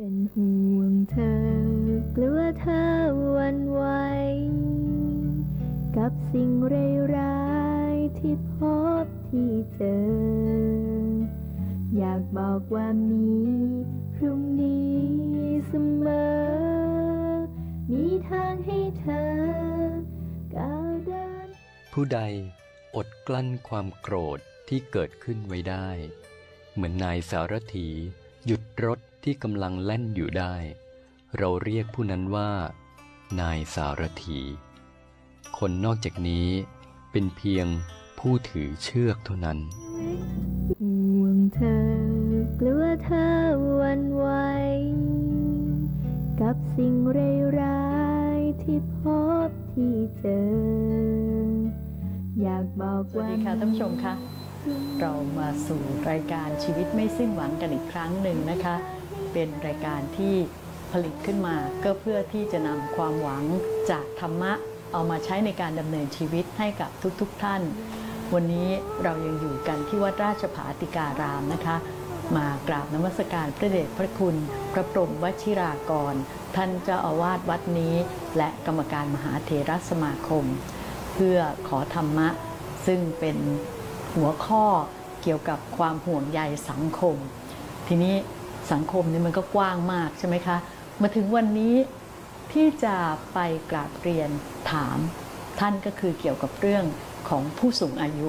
เป็นห่วงเธอกลัวเธอวันไหวกับสิ่งร้ายๆที่พบที่เจอ อยากบอกว่ามีพรุ่งนี้เสมอ มีทางให้เธอก้าวเดิน ผู้ใดอดกลั้นความโกรธที่เกิดขึ้นไว้ได้ เหมือนนายสารถี หยุดรถที่กำลังแล่นอยู่ได้ เราเรียกผู้นั้นว่า นายสารถี คนนอกจากนี้เป็นเพียงผู้ถือเชือกเท่านั้นห่วงเธอกลัวเธอหวันไหว กับสิ่งร้ายๆที่พบที่เจอ อยากบอกสวัสว่าดีค่ะท่านผู้ชมคะ เรามาสู่รายการชีวิตไม่สิ้นหวังกันอีกครั้งหนึ่งนะคะ เป็นรายการที่ผลิตขึ้นมาก็เพื่อที่จะนำความหวังจากธรรมะเอามาใช้ในการดำเนินชีวิตให้กับทุกๆทท่าน วันนี้เรายังอยู่กันที่วัดราชภาติการามนะคะ มากราบนมัสการพระเดชพระคุณ พระพรหมวชิรากร ท่านเจ้าอาวาสวัดนี้ และกรรมการมหาเถรสมาคม เพื่อขอธรรมะซึ่งเป็น หัวข้อเกี่ยวกับความห่วงใยสังคม ทีนี้สังคมนี่มันก็กว้างมากใช่ไหมคะ มาถึงวันนี้ที่จะไปกราบเรียนถามท่านก็คือเกี่ยวกับเรื่องของผู้สูงอายุ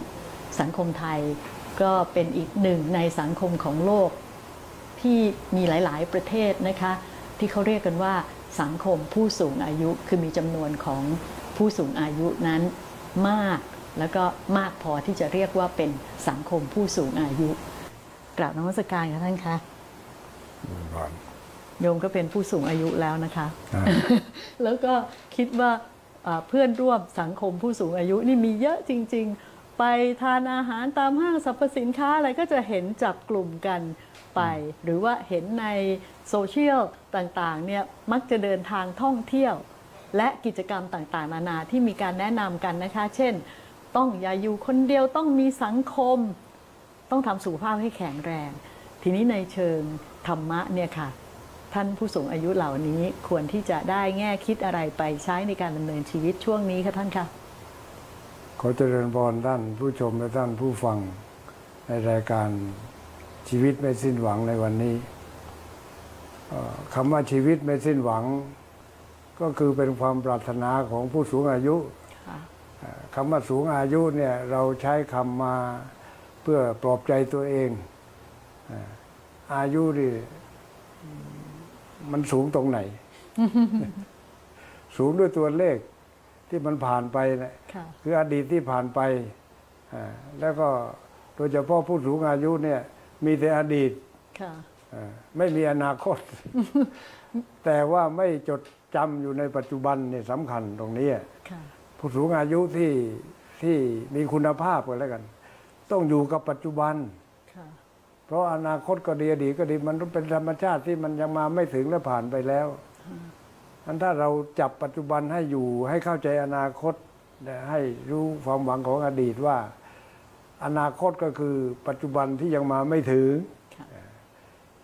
สังคมไทยก็เป็นอีกหนึ่งในสังคมของโลก ที่มีหลาย ๆ ประเทศนะคะ ที่เขาเรียกกันว่าสังคมผู้สูงอายุคือมีจำนวนของผู้สูงอายุนั้นมาก แล้วก็มากพอที่จะเรียกว่าเป็นสังคมผู้สูงอายุ กราบนมัสการค่ะท่านคะก่อนโยมก็เป็นผู้สูงอายุแล้วนะคะอ่าแล้วก็คิดว่าอ่าเพื่อนร่วมสังคมผู้สูงอายุนี่มีเยอะจริง ๆ ไปทานอาหารตามห้างสรรพสินค้าอะไรก็จะเห็นจับกลุ่มกันไป หรือว่าเห็นในโซเชียลต่างๆเนี่ยมักจะเดินทางท่องเที่ยว และกิจกรรมต่างๆ นานาที่มีการแนะนำกันนะคะ เช่น ต้องอย่าอยู่คนเดียวต้องมีสังคม ต้องทำสุขภาพให้แข็งแรง ทีนี้ในเชิงธรรมะเนี่ยค่ะ ท่านผู้สูงอายุเหล่านี้ควรที่จะได้แง่คิดอะไรไปใช้ในการดำเนินชีวิตช่วงนี้ค่ะท่านคะขอเจริญพรท่านผู้ชมและท่านผู้ฟังในรายการชีวิตไม่สิ้นหวังในวันนี้เอ่อคำว่าชีวิตไม่สิ้นหวัง ก็คือเป็นความปรารถนาของผู้สูงอายุ ค่ะเอ่อคำว่าสูงอายุเนี่ยเราใช้คำมาเพื่อปลอบใจตัวเองเอ่ออายุนี่มันสูงตรงไหน สูงด้วยตัวเลขที่มันผ่านไปนะค่ะคืออดีตที่ผ่านไปอ่าแล้วก็โดยเฉพาะผู้สูงอายุเนี่ย มีแต่อดีตค่ะอ่าไม่มีอนาคต แต่ว่าไม่จดจำอยู่ในปัจจุบันเนี่ยสำคัญตรงนี้ค่ะ ผู้สูงอายุที่ที่มีคุณภาพกันแล้วกัน ต้องอยู่กับปัจจุบันค่ะเพราะอนาคตก็ดีอดีตก็ดีมันเป็นธรรมชาติที่มันยังมาไม่ถึงและผ่านไปแล้วอันถ้าเราจับปัจจุบันให้อยู่ให้เข้าใจอนาคตและให้รู้ความหวังของอดีตว่า อนาคตก็คือปัจจุบันที่ยังมาไม่ถึงค่ะ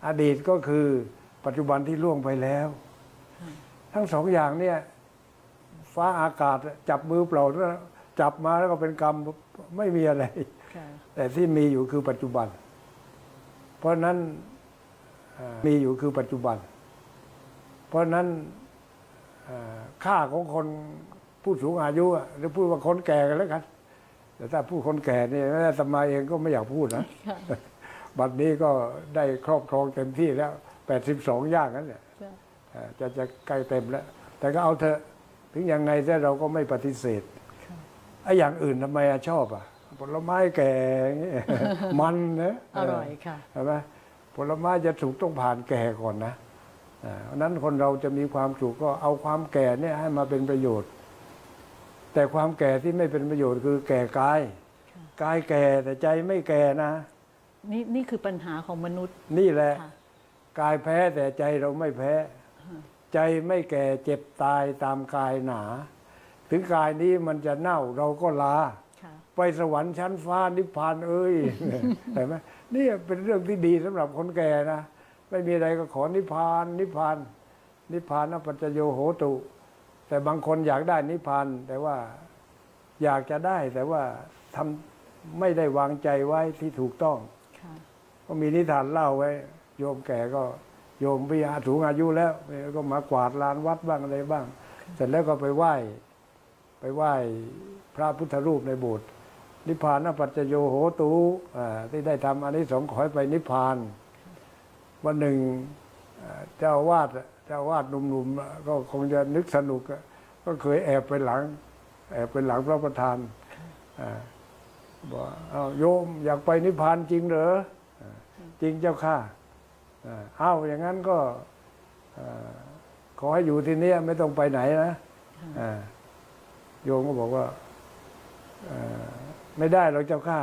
อดีตก็คือปัจจุบันที่ล่วงไปแล้ว ทั้งสองอย่างเนี่ย ฟ้าอากาศจับมือเปล่าแล้วจับมาแล้วก็เป็นกรรมไม่มีอะไรค่ะแต่ที่มีอยู่คือปัจจุบัน เพราะฉะนั้นเอ่อมีอยู่คือปัจจุบัน เพราะฉะนั้นเอ่อค่าของคนผู้สูงอายุอะหรือพูดว่าคนแก่กันแล้วกัน แต่ถ้าพูดคนแก่เนี่ยแม่สมาเองก็ไม่อยากพูดนะค่ะบัดนี้ก็ได้ครอบครองเต็มที่แล้ว 82 ย่างนั้นเนี่ยค่ะเอ่อจะจะใกล้เต็มแล้ว แต่ก็เอาเถอะ ถึงยังไงแต่เราก็ไม่ปฏิเสธค่ะไอ้อย่างอื่นทำไมอะชอบอะ ผลไม้แก่อย่างงี้มันนะอร่อยค่ะใช่ไหมผลไม้จะสุกต้องผ่านแก่ก่อนนะอ่าเพราะฉะนั้นคนเราจะมีความสุขก็เอาความแก่เนี่ยให้มาเป็นประโยชน์ แต่ความแก่ที่ไม่เป็นประโยชน์คือแก่กายค่ะกายแก่แต่ใจไม่แก่นะ นี่นี่คือปัญหาของมนุษย์ นี่แหละค่ะกายแพ้แต่ใจเราไม่แพ้ ใจไม่แก่เจ็บตายตามกายหนา ถึงกายนี้มันจะเน่าเราก็ลาค่ะไปสวรรค์ชั้นฟ้านิพพานเอ้ยเห็นไหมนี่เป็นเรื่องที่ดีสำหรับคนแก่นะเวไม่มีอะไรก็ขอนิพพาน นิพพาน นิพพานปัจจโยโหตุ แต่บางคนอยากได้นิพพานแต่ว่าอยากจะได้แต่ว่าทำไม่ได้วางใจไว้ที่ถูกต้องค่ะก็มีนิทานเล่าไว้ โยมแก่ก็ โยมพิยาสูงอายุแล้ว ก็มากวาดลานวัดบ้างอะไรบ้าง เสร็จแล้วก็ไปไหว้ ไปไหว้พระพุทธรูปในโบสถ์นิพพานปัจจโยโหตุอ่าที่ได้ทำอันนี้สงขอให้ไปนิพพาน วันหนึ่งเจ้าวาดเจ้าวาดหนุ่มๆ ก็คงจะนึกสนุก ก็เคยแอบไปหลัง แอบไปหลังพระประธานอ่าบอกเอาโยมอยากไปนิพพานจริงเหรอจริงเจ้าค่ะ อ่าเอาอย่างนั้นก็อ่าขอให้อยู่ที่นี่ไม่ต้องไปไหนนะอ่าโยมก็บอกว่าเอ่อไม่ได้หรอกเจ้าค่ะ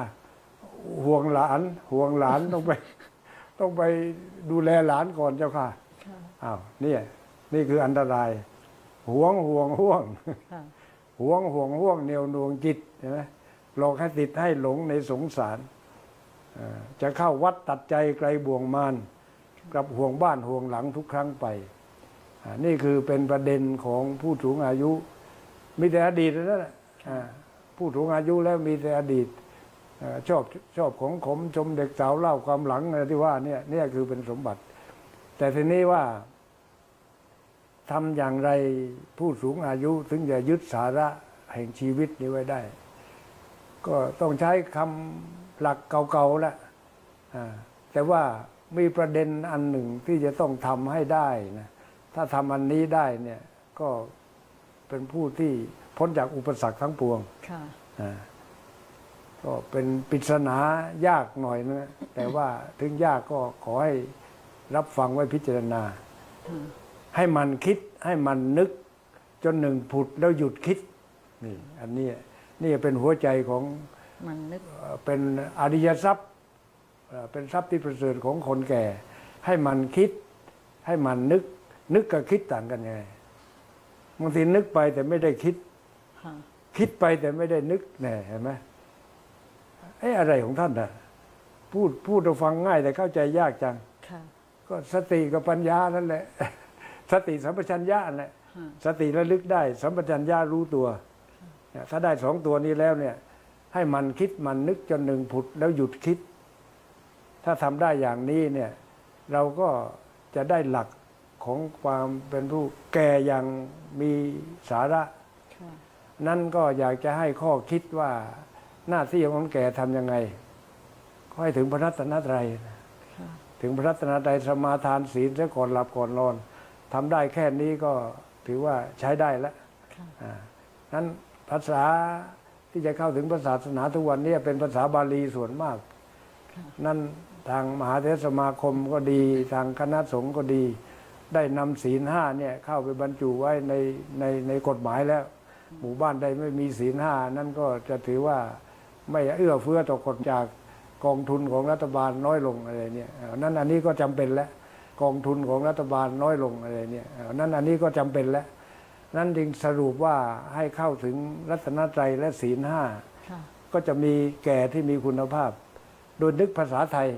ห่วงหลาน ห่วงหลานต้องไป ต้องไปดูแลหลานก่อนเจ้าค่ะค่ะอ้าวเนี่ยนี่คืออันตราย ห่วงห่วงห่วงค่ะห่วงห่วงห่วงเหนียวหน่วงจิตใช่ไหมหลอกให้ติดให้หลงในสงสารเอ่อจะเข้าวัดตัดใจไกลบ่วงมาน กลับห่วงบ้านห่วงหลังทุกครั้งไป นี่คือเป็นประเด็นของผู้สูงอายุ มีแต่อดีตนั่นแหละผู้สูงอายุแล้วมีแต่อดีตอชอบชอบของขมชมเด็กสาวเล่าความหลังอะไรที่ว่าเนี่ยนี่คือเป็นสมบัติ แต่ทีนี้ว่าทำอย่างไรผู้สูงอายุถึงจะยึดสาระแห่งชีวิตนี้ไว้ได้ ก็ต้องใช้คำหลักเก่าๆแหละแต่ว่า มีประเด็นอันหนึ่งที่จะต้องทำให้ได้นะถ้าทำอันนี้ได้เนี่ยก็เป็นผู้ที่พ้นจากอุปสรรคทั้งปวงค่ะอ่าก็เป็นปริศนายากหน่อยนะแต่ว่าถึงยากก็ขอให้รับฟังไว้พิจารณาค่ะให้มันคิดให้มันนึก จนหนึ่งผุดแล้วหยุดคิดนี่อันนี้นี่เป็นหัวใจของมันนึกเอ่อเป็นอริยทรัพย์ เอ่อเป็นทรัพย์ที่ประเสริฐของคนแก่ ให้มันคิด ให้มันนึก นึกกับคิดต่างกันไงบางทีนึกไปแต่ไม่ได้คิดค่ะคิดไปแต่ไม่ได้นึกแน่เห็นไหมไอ้อะไรของท่านน่ะพูดพูดเราฟังง่ายแต่เข้าใจยากจังค่ะก็สติกับปัญญานั่นแหละ สติสัมปชัญญะนั่นแหละค่ะสติระลึกได้ สัมปชัญญะรู้ตัวเนี่ยถ้าได้สองตัวนี้แล้วเนี่ย ให้มันคิดมันนึกจนหนึ่งผุดแล้วหยุดคิด ถ้าทำได้อย่างนี้เนี่ยเราก็จะได้หลักของความเป็นผู้แก่อย่างมีสาระค่ะนั่นก็อยากจะให้ข้อคิดว่าหน้าที่ของคนแก่ทำยังไงก็ให้ถึงพระรัตนตรัยค่ะถึงพระรัตนตรัยสมาทานศีลซะก่อนหลับก่อนนอนทำได้แค่นี้ก็ถือว่าใช้ได้แล้วค่ะอ่านั้นภาษาที่จะเข้าถึงพระศาสนาทุกวันนี้เป็นภาษาบาลีส่วนมากค่ะ นั่นทางมหาเทรสมาคมก็ดี ทางคณะสงฆ์ก็ดี ได้นำศีลห้าเนี่ยเข้าไปบรรจุไว้ในในในกฎหมายแล้ว หมู่บ้านใดไม่มีศีลห้านั่นก็จะถือว่าไม่เอื้อเฟื้อต่อคนจากกองทุนของรัฐบาลน้อยลงอะไรเนี่ยเอ่อนั่นอันนี้ก็จำเป็นแล้วกองทุนของรัฐบาลน้อยลงอะไรเนี่ยเอ่อนั่นอันนี้ก็จำเป็นแล้วนั่นจึงสรุปว่าให้เข้าถึงรัตนตรัยและศีลห้าค่ะก็จะมีแก่ที่มีคุณภาพ โดยนึกภาษาไทย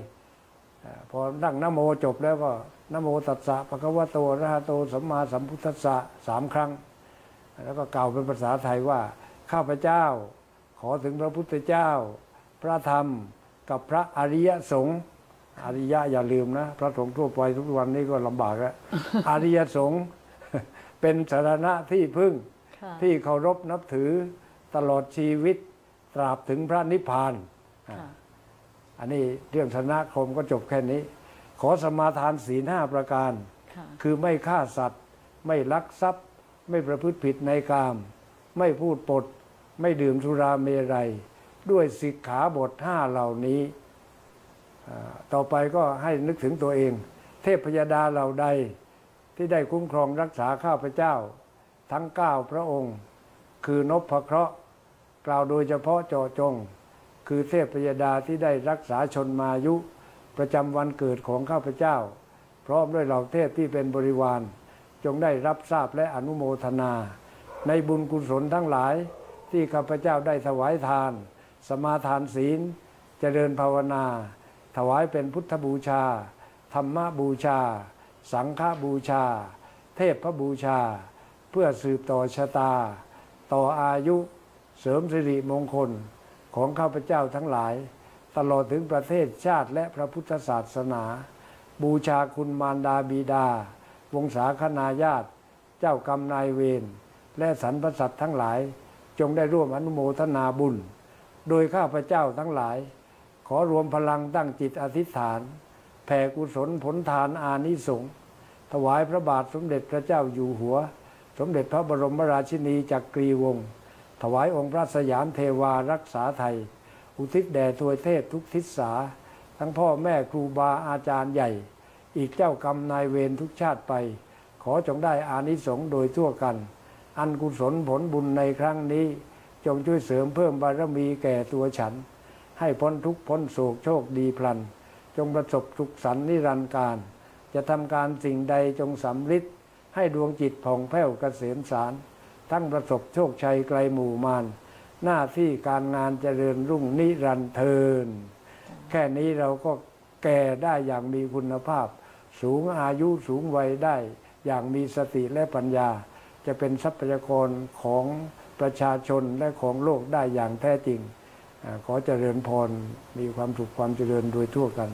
พอนั่งนโมจบแล้วก็นโมตัสสะภะคะวะโตระหะโตสัมมาสัมพุทธัสสะสามครั้ง แล้วก็กล่าวเป็นภาษาไทยว่า ข้าพเจ้า ขอถึงพระพุทธเจ้า พระธรรมกับพระอริยสงฆ์อริยะอย่าลืมนะ พระสงฆ์ทั่วไปทุกวันนี้ก็ลำบากแล้วอริยสงฆ์เป็นสารณะที่พึ่งที่เคารพนับถือตลอดชีวิตตราบถึงพระนิพพาน อันนี้เรื่องธนาคมก็จบแค่นี้ ขอสมาทานศีลห้าประการค่ะคือไม่ฆ่าสัตว์ ไม่ลักทรัพย์ ไม่ประพฤติผิดในกาม ไม่พูดปด ไม่ดื่มสุราเมรัย ด้วยสิกขาบทห้าเหล่านี้อ่าต่อไปก็ให้นึกถึงตัวเอง เทพพยดาเหล่าใดที่ได้คุ้มครองรักษาข้าพเจ้า ทั้งเก้าพระองค์ คือนพเคราะห์กล่าวโดยเฉพาะเจาะจง คือเทพพยดาที่ได้รักษาชนมายุ ประจำวันเกิดของข้าพเจ้า พร้อมด้วยเหล่าเทพที่เป็นบริวาร จงได้รับทราบและอนุโมทนา ในบุญกุศลทั้งหลายที่ข้าพเจ้าได้ถวายทาน สมาทานศีล เจริญภาวนา ถวายเป็นพุทธบูชา ธรรมบูชา สังฆบูชา เทพบูชา เพื่อสืบต่อชะตา ต่ออายุ เสริมสิริมงคล ของข้าพเจ้าทั้งหลาย ตลอดถึงประเทศชาติและพระพุทธศาสนา บูชาคุณมารดาบิดา วงศาคณาญาติ เจ้ากรรมนายเวรและสรรพสัตว์ทั้งหลาย จงได้ร่วมอนุโมทนาบุญ โดยข้าพเจ้าทั้งหลาย ขอรวมพลังตั้งจิตอธิษฐาน แผ่กุศลผลทานอานิสงส์ถวายพระบาทสมเด็จพระเจ้าอยู่หัว สมเด็จพระบรมราชินีจักรีวงศ์ ถวายองค์พระสยามเทวารักษาไทย อุทิศแด่ทวยเทพทุกทิศสา ทั้งพ่อแม่ครูบาอาจารย์ใหญ่ อีกเจ้ากรรมนายเวรทุกชาติไป ขอจงได้อานิสงส์โดยทั่วกัน อันกุศลผลบุญในครั้งนี้ จงช่วยเสริมเพิ่มบารมีแก่ตัวฉัน ให้พ้นทุกพ้นโศกโชคดีพลัน จงประสบสุขสันนิรันดร์การ จะทำการสิ่งใดจงสำฤทธิ์ให้ดวงจิตผ่องแผ้วเกษมสาร ทั้งประสบโชคชัยไกลหมู่มานหน้าที่การงานเจริญรุ่งนิรันเทิน แค่นี้เราก็แก่ได้อย่างมีคุณภาพ สูงอายุสูงวัยได้ อย่างมีสติและปัญญา จะเป็นทรัพยากรของประชาชนและของโลกได้อย่างแท้จริง ขอเจริญพรมีความสุขความเจริญโดยทั่วกัน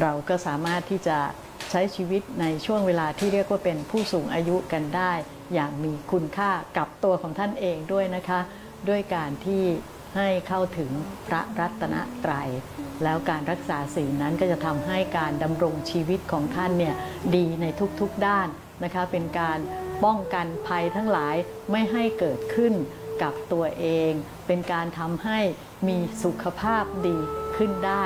เราก็สามารถที่จะใช้ชีวิตในช่วงเวลาที่เรียกว่าเป็นผู้สูงอายุกันได้ อย่างมีคุณค่ากับ ตัวของท่านเองด้วยนะคะ ด้วยการที่ให้เข้าถึงพระรัตนตรัย แล้วการรักษาศีลนั้นก็จะทำให้การดำรงชีวิตของท่านเนี่ยดีในทุกๆด้านนะคะ เป็นการป้องกันภัยทั้งหลายไม่ให้เกิดขึ้นกับตัวเอง เป็นการทำให้มีสุขภาพดีขึ้นได้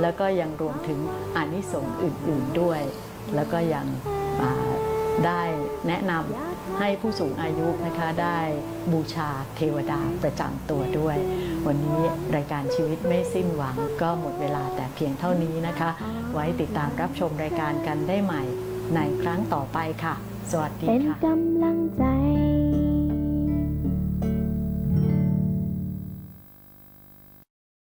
แล้วก็ยังรวมถึงอานิสงส์อื่น ๆด้วย แล้วก็ยังอ่า ได้แนะนำให้ผู้สูงอายุนะคะได้บูชาเทวดาประจำตัวด้วย วันนี้รายการชีวิตไม่สิ้นหวังก็หมดเวลาแต่เพียงเท่านี้นะคะ ไว้ติดตามรับชมรายการกันได้ใหม่ในครั้งต่อไปค่ะ สวัสดีเป็นค่ะกำลังใจ